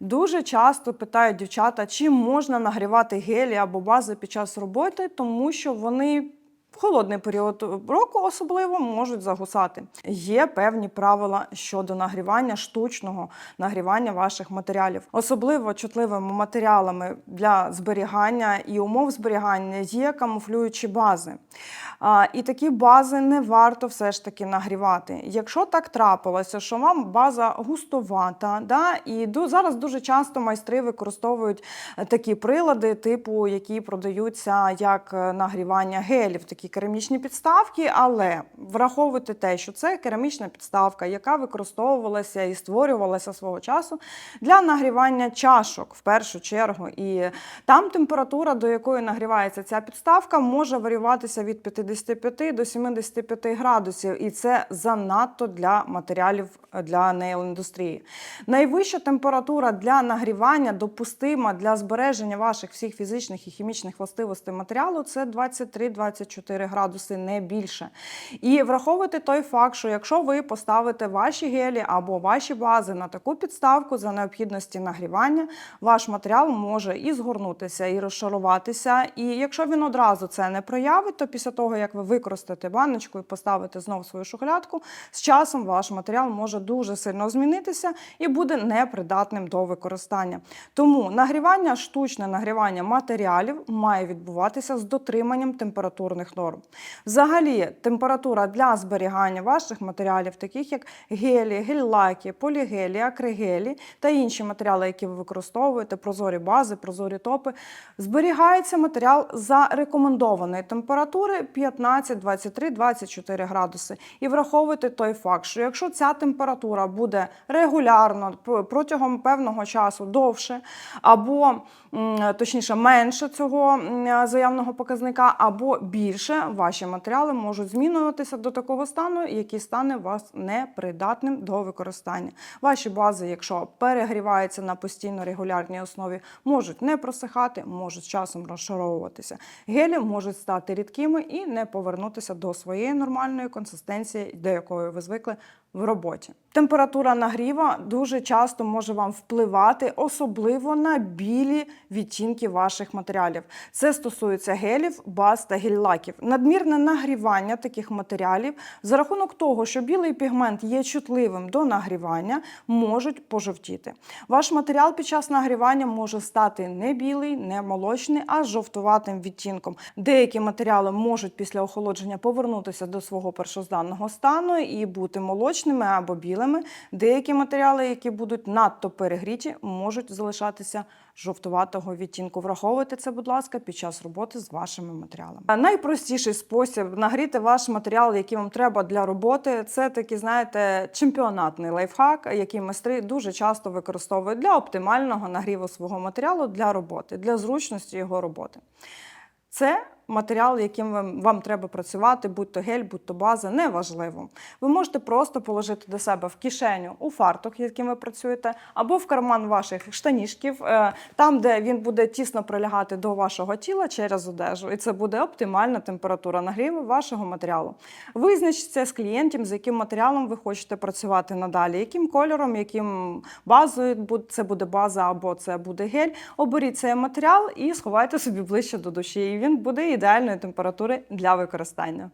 Дуже часто питають дівчата, чи можна нагрівати гелі або бази під час роботи, тому що вони. В холодний період року особливо можуть загусати. Є певні правила щодо нагрівання штучного нагрівання ваших матеріалів. Особливо чутливими матеріалами для зберігання і умов зберігання є камуфлюючі бази. А, і такі бази не варто все ж таки нагрівати. Якщо так трапилося, що вам база густовата, да, і ду- зараз дуже часто майстри використовують такі прилади, типу, які продаються як е, нагрівання гелів, такі керамічні підставки, але враховуйте те, що це керамічна підставка, яка використовувалася і створювалася свого часу для нагрівання чашок в першу чергу. І там температура, до якої нагрівається ця підставка, може варіюватися від 55 до 75 градусів, і це занадто для матеріалів для нейл-індустрії. Найвища температура для нагрівання допустима для збереження ваших всіх фізичних і хімічних властивостей матеріалу це 23-24 градуси, не більше. І враховуйте той факт, що якщо ви поставите ваші гелі або ваші бази на таку підставку за необхідності нагрівання, ваш матеріал може і згорнутися, і розшаруватися. І якщо він одразу це не проявить, то після того, як ви використаєте баночку і поставите знову свою шухлядку, з часом ваш матеріал може дуже сильно змінитися і буде непридатним до використання. Тому нагрівання, штучне нагрівання матеріалів має відбуватися з дотриманням температурних норм. Взагалі, температура для зберігання ваших матеріалів, таких як гелі, гель-лаки, полігелі, акригелі та інші матеріали, які ви використовуєте, прозорі бази, прозорі топи, зберігається матеріал за рекомендованої температури 15, 23, 24 градуси. І враховуйте той факт, що якщо ця температура буде регулярно протягом певного часу довше, або точніше менше цього заявного показника, або більше, ваші матеріали можуть змінюватися до такого стану, який стане вас непридатним до використання. Ваші бази, якщо перегріваються на постійно регулярній основі, можуть не просихати, можуть часом розшаровуватися. Гелі можуть стати рідкими і не повернутися до своєї нормальної консистенції, до якої ви звикли в роботі. Температура нагріва дуже часто може вам впливати, особливо на білі відтінки ваших матеріалів. Це стосується гелів, баз та гель-лаків. Надмірне нагрівання таких матеріалів за рахунок того, що білий пігмент є чутливим до нагрівання, можуть пожовтіти. Ваш матеріал під час нагрівання може стати не білий, не молочний, а жовтуватим відтінком. Деякі матеріали можуть після охолодження повернутися до свого першозданного стану і бути молочними або білими. Деякі матеріали, які будуть надто перегріті, можуть залишатися жовтуватого відтінку. Враховуйте це, будь ласка, під час роботи з вашими матеріалами. Найпростіший спосіб нагріти ваш матеріал, який вам треба для роботи, це такий, знаєте, чемпіонатний лайфхак, який майстри дуже часто використовують для оптимального нагріву свого матеріалу для роботи, для зручності його роботи. Це матеріал, яким вам, вам треба працювати, будь то гель, будь то база, неважливо. Ви можете просто положити до себе в кишеню у фартук, яким ви працюєте, або в карман ваших штанішків, е, там, де він буде тісно прилягати до вашого тіла через одежу. І це буде оптимальна температура нагріву вашого матеріалу. Визначте з клієнтом, з яким матеріалом ви хочете працювати надалі, яким кольором, яким базою це буде база або це буде гель. Оберіть цей матеріал і сховайте собі ближче до душі. І він буде ідеальної температури для використання.